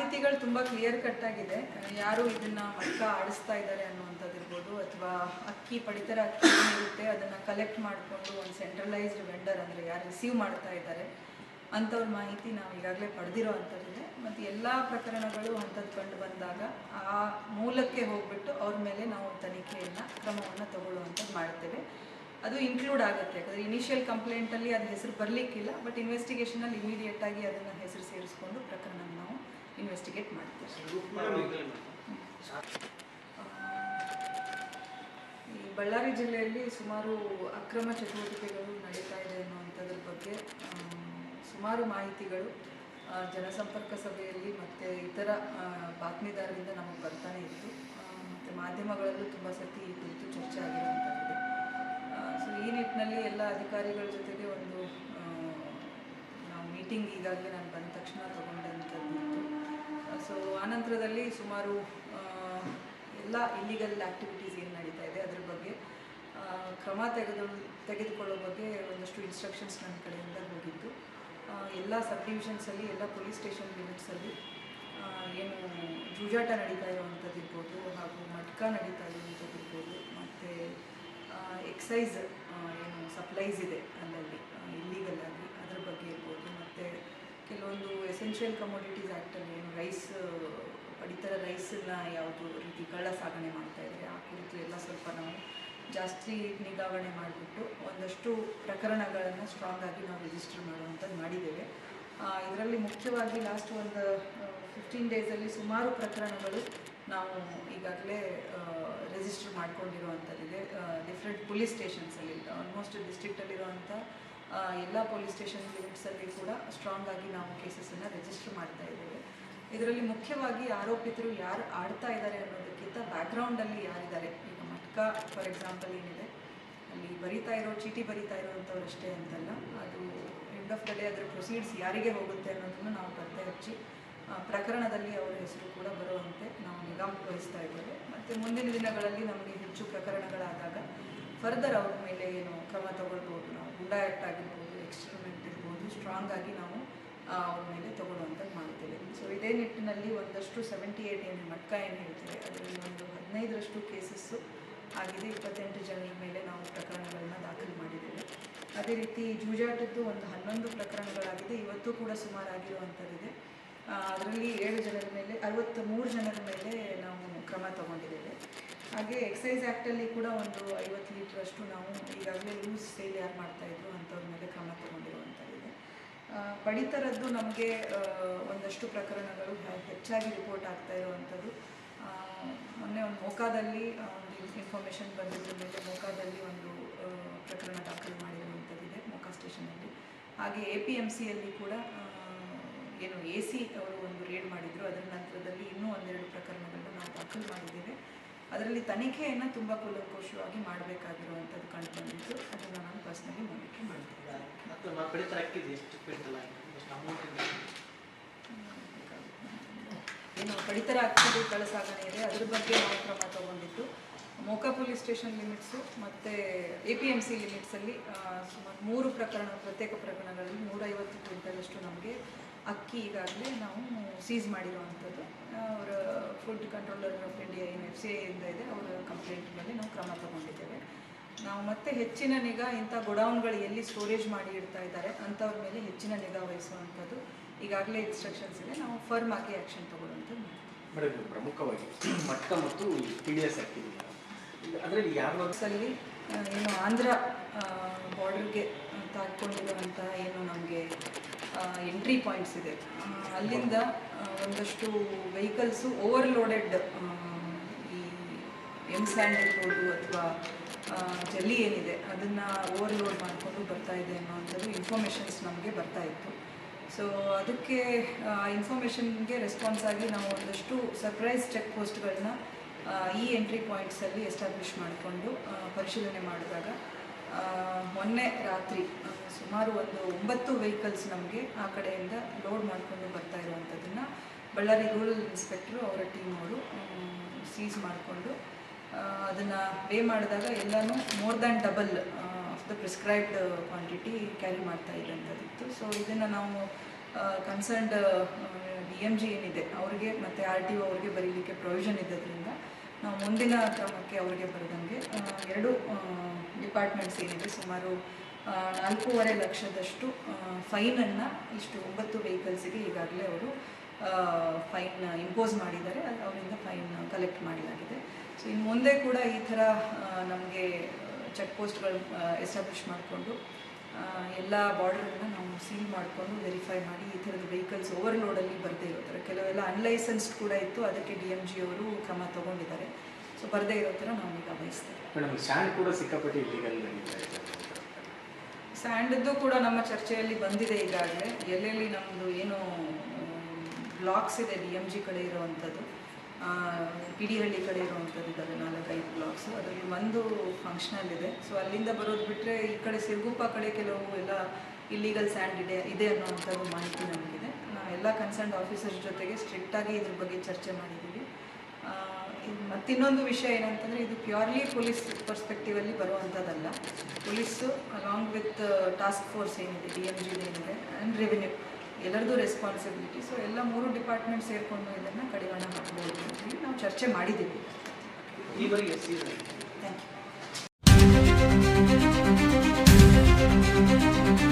ಮಾಹಿತಿಗಳು ತುಂಬ clear cut ಆಗಿದೆ. ಯಾರು ಇದನ್ನ ಅಕ್ಕ ಆಡಿಸ್ತಾ ಇದ್ದಾರೆ ಅನ್ನುವಂಥದ್ದು ಇರ್ಬೋದು, ಅಥವಾ ಅಕ್ಕಿ ಪಡಿತರ ಅಕ್ಕಿ ಏನಿರುತ್ತೆ ಅದನ್ನು ಕಲೆಕ್ಟ್ ಮಾಡಿಕೊಂಡು ಒಂದು ಸೆಂಟ್ರಲೈಸ್ಡ್ ವೆಂಡರ್ ಅಂದರೆ ಯಾರು ರಿಸೀವ್ ಮಾಡ್ತಾ ಇದ್ದಾರೆ, ಅಂಥವ್ರ ಮಾಹಿತಿ ನಾವು ಈಗಾಗಲೇ ಪಡೆದಿರೋ ಅಂಥದ್ದಿದೆ. ಮತ್ತು ಎಲ್ಲ ಪ್ರಕರಣಗಳು ಅಂಥದ್ದು ಕಂಡು ಬಂದಾಗ ಆ ಮೂಲಕ್ಕೆ ಹೋಗ್ಬಿಟ್ಟು ಅವ್ರ ಮೇಲೆ ನಾವು ತನಿಖೆಯನ್ನು, ಕ್ರಮವನ್ನು ತಗೊಳ್ಳುವಂಥದ್ದು ಮಾಡ್ತೇವೆ. ಅದು ಇನ್ಕ್ಲೂಡ್ ಆಗುತ್ತೆ. ಯಾಕಂದರೆ ಇನಿಷಿಯಲ್ ಕಂಪ್ಲೇಂಟಲ್ಲಿ ಅದು ಹೆಸರು ಬರಲಿಕ್ಕಿಲ್ಲ ಬಟ್ ಇನ್ವೆಸ್ಟಿಗೇಷನಲ್ಲಿ ಇಮಿಡಿಯೇಟ್ ಆಗಿ ಅದನ್ನು ಹೆಸರು ಸೇರಿಸ್ಕೊಂಡು ಪ್ರಕರಣ ನಾವು ಇನ್ವೆಸ್ಟಿಗೇಟ್ ಮಾಡ್ತಾರೆ ಈ ಬಳ್ಳಾರಿ ಜಿಲ್ಲೆಯಲ್ಲಿ ಸುಮಾರು ಅಕ್ರಮ ಚಟುವಟಿಕೆಗಳು ನಡೀತಾ ಇದೆ ಅನ್ನುವಂಥದ್ರ ಬಗ್ಗೆ ಸುಮಾರು ಮಾಹಿತಿಗಳು ಜನಸಂಪರ್ಕ ಸಭೆಯಲ್ಲಿ ಮತ್ತು ಇತರ ಬಾತ್ಮಿದಾರರಿಂದ ನಮಗೆ ಬರ್ತಾನೆ ಇತ್ತು. ಮತ್ತು ಮಾಧ್ಯಮಗಳಲ್ಲೂ ತುಂಬ ಸತಿ ಈ ಕುರಿತು ಚರ್ಚೆ ಆಗಿರುವಂಥದ್ದು ಸೊ ಈ ನಿಟ್ಟಿನಲ್ಲಿ ಎಲ್ಲ ಅಧಿಕಾರಿಗಳ ಜೊತೆಗೆ ಒಂದು ನಾವು ಮೀಟಿಂಗ್ ಈಗಾಗಲೇ ನಾನು ಬಂದ ತಕ್ಷಣ ತಗೊಂಡಂಥದ್ದು ಆನಂತರದಲ್ಲಿ ಸುಮಾರು ಎಲ್ಲ ಇಲ್ಲಿಗಲ್ ಆ್ಯಕ್ಟಿವಿಟೀಸ್ ಏನು ನಡೀತಾ ಇದೆ ಅದ್ರ ಬಗ್ಗೆ ಕ್ರಮ ತೆಗೆದು, ತೆಗೆದುಕೊಳ್ಳೋ ಬಗ್ಗೆ ಒಂದಷ್ಟು ಇನ್ಸ್ಟ್ರಕ್ಷನ್ಸ್ ನನ್ನ ಕಡೆಯಿಂದ ಹೋಗಿದ್ದು. ಎಲ್ಲ ಸಬ್ ಡಿವಿಷನ್ಸಲ್ಲಿ ಎಲ್ಲ ಪೊಲೀಸ್ ಸ್ಟೇಷನ್ ಯೂನಿಟ್ಸಲ್ಲಿ ಏನು ಜೂಜಾಟ ನಡೀತಾ ಇರುವಂಥದ್ದು ಇರ್ಬೋದು, ಹಾಗೂ ಮಟ್ಕ ನಡೀತಾ ಇರುವಂಥದ್ದು ಇರ್ಬೋದು, ಮತ್ತು ಎಕ್ಸೈಸ್ ಏನು ಸಪ್ಲೈಸ್ ಇದೆ ಅಲ್ಲಲ್ಲಿ ಇಲ್ಲಿಗಲ್ ಆಗಿ ಅದ್ರ ಬಗ್ಗೆ ಇರ್ಬೋದು, ಮತ್ತು ಕೆಲವೊಂದು ಎಸೆನ್ಷಿಯಲ್ ಕಮೋಡಿಟೀಸ್ ಆ್ಯಕ್ಟಲ್ಲಿ ರೈಸ್ ಪಡಿತರ ರೈಸನ್ನ ಯಾವುದು ರೀತಿ ಕಳ್ಳ ಸಾಗಣೆ ಮಾಡ್ತಾ ಇದ್ದಾರೆ ಆ ಕುರಿತು ಎಲ್ಲ ಸ್ವಲ್ಪ ನಾವು ಜಾಸ್ತಿ ನಿಗಾವಣೆ ಮಾಡಿಬಿಟ್ಟು ಒಂದಷ್ಟು ಪ್ರಕರಣಗಳನ್ನು ಸ್ಟ್ರಾಂಗ್ ಆಗಿ ನಾವು ರಿಜಿಸ್ಟರ್ ಮಾಡುವಂಥದ್ದು ಮಾಡಿದ್ದೇವೆ. ಇದರಲ್ಲಿ ಮುಖ್ಯವಾಗಿ ಲಾಸ್ಟ್ ಒಂದು ಫಿಫ್ಟೀನ್ ಡೇಸಲ್ಲಿ ಸುಮಾರು ಪ್ರಕರಣಗಳು ನಾವು ಈಗಾಗಲೇ ರಿಜಿಸ್ಟರ್ ಮಾಡ್ಕೊಂಡಿರುವಂಥದ್ದಿದೆ. ಡಿಫ್ರೆಂಟ್ ಪೊಲೀಸ್ ಸ್ಟೇಷನ್ಸಲ್ಲಿ ಆಲ್ಮೋಸ್ಟ್ ಡಿಸ್ಟ್ರಿಕ್ಟಲ್ಲಿರುವಂಥ ಎಲ್ಲ ಪೊಲೀಸ್ ಸ್ಟೇಷನ್ ಲಿಮಿಟ್ಸಲ್ಲಿ ಕೂಡ ಸ್ಟ್ರಾಂಗ್ ಆಗಿ ನಾವು ಕೇಸಸನ್ನು ರಿಜಿಸ್ಟರ್ ಮಾಡ್ತಾ ಇದ್ದೇವೆ. ಇದರಲ್ಲಿ ಮುಖ್ಯವಾಗಿ ಆರೋಪಿತರು ಯಾರು ಆಡ್ತಾ ಇದ್ದಾರೆ ಅನ್ನೋದಕ್ಕಿಂತ ಬ್ಯಾಕ್ಗ್ರೌಂಡಲ್ಲಿ ಯಾರಿದ್ದಾರೆ? ಈಗ ಮಟ್ಕ ಫಾರ್ ಎಕ್ಸಾಂಪಲ್ ಏನಿದೆ? ಅಲ್ಲಿ ಬರಿತಾ ಇರೋ, ಚೀಟಿ ಬರಿತಾ ಇರೋವಂಥವ್ರು ಅಷ್ಟೇ ಅಂತಲ್ಲ. ಅದು ಎಂಡ್ ಆಫ್ ದ ಡೇ ಅದರ ಪ್ರೊಸೀಡ್ಸ್ ಯಾರಿಗೆ ಹೋಗುತ್ತೆ ಅನ್ನೋದನ್ನು ನಾವು ಪತ್ತೆ ಹಚ್ಚಿ ಪ್ರಕರಣದಲ್ಲಿ ಅವರ ಹೆಸರು ಕೂಡ ಬರುವಂತೆ ನಾವು ನಿಗಾ ವಹಿಸ್ತಾ ಇದ್ದೇವೆ. ಮತ್ತು ಮುಂದಿನ ದಿನಗಳಲ್ಲಿ ನಮಗೆ ಹೆಚ್ಚು ಪ್ರಕರಣಗಳಾದಾಗ ಫರ್ದರ್ ಅವ್ರ ಮೇಲೆ ಏನು ಕ್ರಮ ತಗೊಳ್ಬೋದು, ನಾವು ಗುಂಡಾ ಆ್ಯಕ್ಟ್ ಆಗಿರ್ಬೋದು ಎಕ್ಸ್ಟ್ರಿಮೆಂಟ್ ಇರ್ಬೋದು ಸ್ಟ್ರಾಂಗ್ ಆಗಿ ನಾವು ಮೇಲೆ ತಗೊಳ್ಳುವಂಥದ್ದು ಮಾಡ್ತೇವೆ. ಸೊ ಇದೇ ನಿಟ್ಟಿನಲ್ಲಿ ಒಂದಷ್ಟು ಸೆವೆಂಟಿ ಏಯ್ಟ್ ಏನು ಮಟ್ಕ ಏನು ಹೇಳ್ತೇವೆ ಅದರಲ್ಲಿ ಒಂದು ಹದಿನೈದರಷ್ಟು ಕೇಸಸ್ಸು ಆಗಿದೆ. ಇಪ್ಪತ್ತೆಂಟು ಜನರ ಮೇಲೆ ನಾವು ಪ್ರಕರಣಗಳನ್ನು ದಾಖಲು ಮಾಡಿದ್ದೇವೆ. ಅದೇ ರೀತಿ ಜೂಜಾಟದ್ದು ಒಂದು ಹನ್ನೊಂದು ಪ್ರಕರಣಗಳಾಗಿದೆ. ಇವತ್ತು ಕೂಡ ಸುಮಾರಾಗಿರುವಂಥದ್ದಿದೆ. ಅದರಲ್ಲಿ ಏಳು ಜನರ ಮೇಲೆ ಅರವತ್ತ ಮೂರು ಜನರ ಮೇಲೆ ನಾವು ಕ್ರಮ ತಗೊಂಡಿದ್ದೇವೆ. ಹಾಗೆ ಎಕ್ಸೈಸ್ ಆ್ಯಕ್ಟಲ್ಲಿ ಕೂಡ ಒಂದು ಐವತ್ತು ಲೀಟ್ರಷ್ಟು ನಾವು ಈಗಾಗಲೇ ಲೂಸ್ ಸೇಲ್ ಯಾರು ಮಾಡ್ತಾಯಿದ್ರು ಅಂಥವ್ರ ಮೇಲೆ ಕ್ರಮ ತಗೊಂಡಿರುವಂಥದ್ದಿದೆ ಆ, ಪಡಿತರದ್ದು ನಮಗೆ ಒಂದಷ್ಟು ಪ್ರಕರಣಗಳು ಹೆಚ್ಚಾಗಿ ರಿಪೋರ್ಟ್ ಆಗ್ತಾ ಇರುವಂಥದ್ದು. ಮೊನ್ನೆ ಒಂದು ಮೋಕಾದಲ್ಲಿ ಒಂದು ಇನ್ಫಾರ್ಮೇಷನ್ ಬಂದಿದ್ದ ಮೇಲೆ ಮೋಕಾದಲ್ಲಿ ಒಂದು ಪ್ರಕರಣ ದಾಖಲು ಮಾಡಿರುವಂಥದ್ದಿದೆ ಮೋಕಾ ಸ್ಟೇಷನಲ್ಲಿ ಹಾಗೆ ಎ ಪಿ ಎಂ ಸಿಯಲ್ಲಿ ಕೂಡ ಏನು ಎ ಸಿ ಅವರು ಒಂದು ರೇಡ್ ಮಾಡಿದರು. ಅದರ ನಂತರದಲ್ಲಿ ಇನ್ನೂ ಒಂದೆರಡು ಪ್ರಕರಣಗಳನ್ನು ನಾವು ದಾಖಲು ಮಾಡಿದ್ದೇವೆ. ಅದರಲ್ಲಿ ತನಿಖೆಯನ್ನು ತುಂಬ ಕುಲಕೋಶವಾಗಿ ಮಾಡಬೇಕಾಗಿರುವಂಥದ್ದು ಕಂಡು ಬಂದಿತ್ತು ಅದನ್ನು ನಾನು ಪರ್ಸ್ನಲಿ ಮಾನಿಟರ್ ಮಾಡ್ತೀನಿ. ಏನು ಪಡಿತರ ಅಕ್ಕಿ ಕಳ್ಳ ಸಾಗಣೆ ಇದೆ? ಅದ್ರ ಬಗ್ಗೆ ನಾವು ಕ್ರಮ ತಗೊಂಡಿದ್ದು. ಮೋಕಾ ಪೊಲೀಸ್ ಸ್ಟೇಷನ್ ಲಿಮಿಟ್ಸು ಮತ್ತು ಎ ಪಿ ಎಂ ಸಿ ಲಿಮಿಟ್ಸಲ್ಲಿ ಸುಮಾರು ಮೂರು ಪ್ರಕರಣ ಪ್ರತ್ಯೇಕ ಪ್ರಕರಣಗಳಲ್ಲಿ ನೂರೈವತ್ತು ಕ್ವಿಂಟಲಷ್ಟು ನಮಗೆ ಅಕ್ಕಿ ಈಗಾಗಲೇ ನಾವು ಸೀಸ್ ಮಾಡಿರುವಂಥದ್ದು. ಅವರ ಫುಡ್ ಕಂಟ್ರೋಲರ್ ಆಫ್ ಇಂಡಿಯಾ ಏನು ಎಫ್ ಸಿ ಐಯಿಂದ ಇದೆ ಅವರ ಕಂಪ್ಲೇಂಟ್ ಮೇಲೆ ನಾವು ಕ್ರಮ ತಗೊಂಡಿದ್ದೇವೆ. ನಾವು ಮತ್ತೆ ಹೆಚ್ಚಿನ ನಿಗಾ ಇಂಥ ಗೋಡೌನ್ಗಳು ಎಲ್ಲಿ ಸ್ಟೋರೇಜ್ ಮಾಡಿ ಇಡ್ತಾ ಇದ್ದಾರೆ ಅಂಥವ್ರ ಮೇಲೆ ಹೆಚ್ಚಿನ ನಿಗಾ ವಹಿಸುವಂಥದ್ದು. ಈಗಾಗಲೇ ಇನ್ಸ್ಟ್ರಕ್ಷನ್ಸ್ ಇದೆ ನಾವು ಫರ್ಮ್ ಆಗಿ ಆ್ಯಕ್ಷನ್ ತಗೊಳ್ಳುವಂಥದ್ದು. ಮೇಡಮ್ ಪ್ರಮುಖವಾಗಿ ಮಟ್ಟ ಮತ್ತು ಪಿ ಡಿ ಎಸ್ ಯಾವ ಅಲ್ಲಿ ಏನು ಆಂಧ್ರ ಬಾರ್ಡರ್ಗೆ ತಾಕೊಂಡಿರುವಂತಹ ಏನು ನಮಗೆ ಎಂಟ್ರಿ ಪಾಯಿಂಟ್ಸ್ ಇದೆ. ಅಲ್ಲಿಂದ ಒಂದಷ್ಟು ವೆಹಿಕಲ್ಸು ಓವರ್ಲೋಡೆಡ್ ಈ ಎಂ ಸ್ಯಾಂಡ್ ಇರ್ಬೋದು ಅಥವಾ ಜಲ್ಲಿ ಏನಿದೆ, ಅದನ್ನು ಓವರ್ಲೋಡ್ ಮಾಡಿಕೊಂಡು ಬರ್ತಾ ಇದೆ ಅನ್ನೋವಂಥದ್ದು ಇನ್ಫಾರ್ಮೇಷನ್ಸ್ ನಮಗೆ ಬರ್ತಾ ಇತ್ತು. ಸೊ ಅದಕ್ಕೆ ಇನ್ಫಾರ್ಮೇಷನ್ಗೆ ರೆಸ್ಪಾನ್ಸ್ ಆಗಿ ನಾವು ಒಂದಷ್ಟು ಸರ್ಪ್ರೈಸ್ ಚೆಕ್ ಪೋಸ್ಟ್ಗಳನ್ನ ಈ ಎಂಟ್ರಿ ಪಾಯಿಂಟ್ಸಲ್ಲಿ ಎಸ್ಟಾಬ್ಲಿಷ್ ಮಾಡಿಕೊಂಡು ಪರಿಶೀಲನೆ ಮಾಡಿದಾಗ ಮೊನ್ನೆ ರಾತ್ರಿ, ಸುಮಾರು ಒಂದು ಒಂಬತ್ತು ವೆಹಿಕಲ್ಸ್ ನಮಗೆ ಆ ಕಡೆಯಿಂದ ಲೋಡ್ ಮಾಡಿಕೊಂಡು ಬರ್ತಾ ಇರುವಂಥದ್ದನ್ನು ಬಳ್ಳಾರಿ ರೂರಲ್ ಇನ್ಸ್ಪೆಕ್ಟ್ರು ಅವರ ಟೀಮ್ ಅವರು ಸೀಸ್ ಮಾಡಿಕೊಂಡು ಅದನ್ನು ಪೇ ಮಾಡಿದಾಗ ಎಲ್ಲನೂ more than double of the prescribed quantity carry ಮಾಡ್ತಾ ಇದ್ದಂಥದ್ದಿತ್ತು ಸೊ ಇದನ್ನು ನಾವು ಕನ್ಸರ್ನ್ಡ್ ಡಿ ಎಂ ಜಿ ಏನಿದೆ, ಅವ್ರಿಗೆ ಮತ್ತು ಆರ್ ಟಿ ಒ ಅವ್ರಿಗೆ ಬರೀಲಿಕ್ಕೆ ಪ್ರೊವಿಷನ್ ಇದ್ದದ್ರಿಂದ ನಾವು ಮುಂದಿನ ಕ್ರಮಕ್ಕೆ ಅವರಿಗೆ ಬರೆದಂಗೆ ಎರಡು ಡಿಪಾರ್ಟ್ಮೆಂಟ್ಸ್ ಏನಿದೆ, ಸುಮಾರು ನಾಲ್ಕೂವರೆ ಲಕ್ಷದಷ್ಟು ಫೈನನ್ನು, ಇಷ್ಟು ಒಂಬತ್ತು ವೆಹಿಕಲ್ಸಿಗೆ ಈಗಾಗಲೇ ಅವರು ಫೈನ್ ಇಂಪೋಸ್ ಮಾಡಿದ್ದಾರೆ. ಅದು ಅವರಿಂದ ಫೈನ್ ಕಲೆಕ್ಟ್ ಮಾಡಲಾಗಿದೆ. ಸೊ ಇನ್ನು ಮುಂದೆ ಕೂಡ ಈ ಥರ ನಮಗೆ ಚೆಕ್ ಪೋಸ್ಟ್ಗಳು ಎಸ್ಟಾಬ್ಲಿಷ್ ಮಾಡಿಕೊಂಡು ಎಲ್ಲ ಬಾರ್ಡರನ್ನು ನಾವು ಸೀಲ್ ಮಾಡಿಕೊಂಡು ವೆರಿಫೈ ಮಾಡಿ ಈ ಥರದ ವೆಹಿಕಲ್ಸ್ ಓವರ್ಲೋಡಲ್ಲಿ ಬರದೇ ಇರೋ ಥರ ಕೆಲವೆಲ್ಲ ಅನ್ಲೈಸೆನ್ಸ್ಡ್ ಕೂಡ ಇತ್ತು ಅದಕ್ಕೆ ಡಿ ಎಂ ಜಿ ಅವರು ಕ್ರಮ ತಗೊಂಡಿದ್ದಾರೆ. ಸೊ ಬರದೇ ಇರೋ ಥರ ನಾವು ಈಗ ಬಯಸ್ತೇವೆ. ಮೇಡಮ್ ಸ್ಯಾಂಡ್ ಕೂಡ ಸಿಕ್ಕಾಪಟ್ಟೆ ಇಲ್ಲಿಗಲ್ ಸ್ಯಾಂಡದ್ದು ಕೂಡ ನಮ್ಮ ಚರ್ಚೆಯಲ್ಲಿ ಬಂದಿದೆ ಈಗಾಗಲೇ. ಎಲ್ಲೆಲ್ಲಿ ನಮ್ಮದು ಏನು ಬ್ಲಾಕ್ಸ್ ಇದೆ ಡಿ ಎಂ ಜಿ ಕಡೆ ಇರುವಂಥದ್ದು. ಪಿ ಡಿ ಹಳ್ಳಿ ಕಡೆ ಇರುವಂಥದ್ದು ಇದ್ದಾವೆ, ನಾಲ್ಕೈದು ಬ್ಲಾಕ್ಸ್ ಅದರಲ್ಲಿ ಒಂದು ಫಂಕ್ಷನಲ್ ಇದೆ. ಸೊ ಅಲ್ಲಿಂದ ಬರೋದು ಬಿಟ್ಟರೆ ಈ ಕಡೆ ಸಿರುಗುಪ್ಪ ಕಡೆ ಕೆಲವು ಎಲ್ಲ ಇಲ್ಲಿಗಲ್ ಸ್ಯಾಂಡ್ ಇದೆ ಇದೆ ಅನ್ನೋವಂಥದ್ದು ಮಾಹಿತಿ ನಮಗಿದೆ. ನಾವು ಎಲ್ಲ ಕನ್ಸರ್ನ್ ಆಫೀಸರ್ ಜೊತೆಗೆ ಸ್ಟ್ರಿಕ್ಟಾಗಿ ಇದ್ರ ಬಗ್ಗೆ ಚರ್ಚೆ ಮಾಡಿದ್ದೀವಿ. ಮತ್ತಿನ್ನೊಂದು ವಿಷಯ ಏನಂತಂದರೆ, ಇದು ಪ್ಯೂರ್ಲಿ ಪೊಲೀಸ್ ಪರ್ಸ್ಪೆಕ್ಟಿವಲ್ಲಿ ಬರುವಂಥದ್ದಲ್ಲ. Police along with task force ಏನಿದೆ ಡಿ ಎಂ ಜಿದೇನಿದೆ ಆ್ಯಂಡ್ ರೆವಿನ್ಯೂ ಎಲ್ಲರದ್ದು ರೆಸ್ಪಾನ್ಸಿಬಿಲಿಟಿ ಸೊ ಎಲ್ಲ ಮೂರು ಡಿಪಾರ್ಟ್ಮೆಂಟ್ ಸೇರಿಕೊಂಡು ಇದನ್ನು ಕಡಿವಾಣ ಮಾಡಬಹುದು ನಾವು ಚರ್ಚೆ ಮಾಡಿದ್ದೀವಿ. Thank you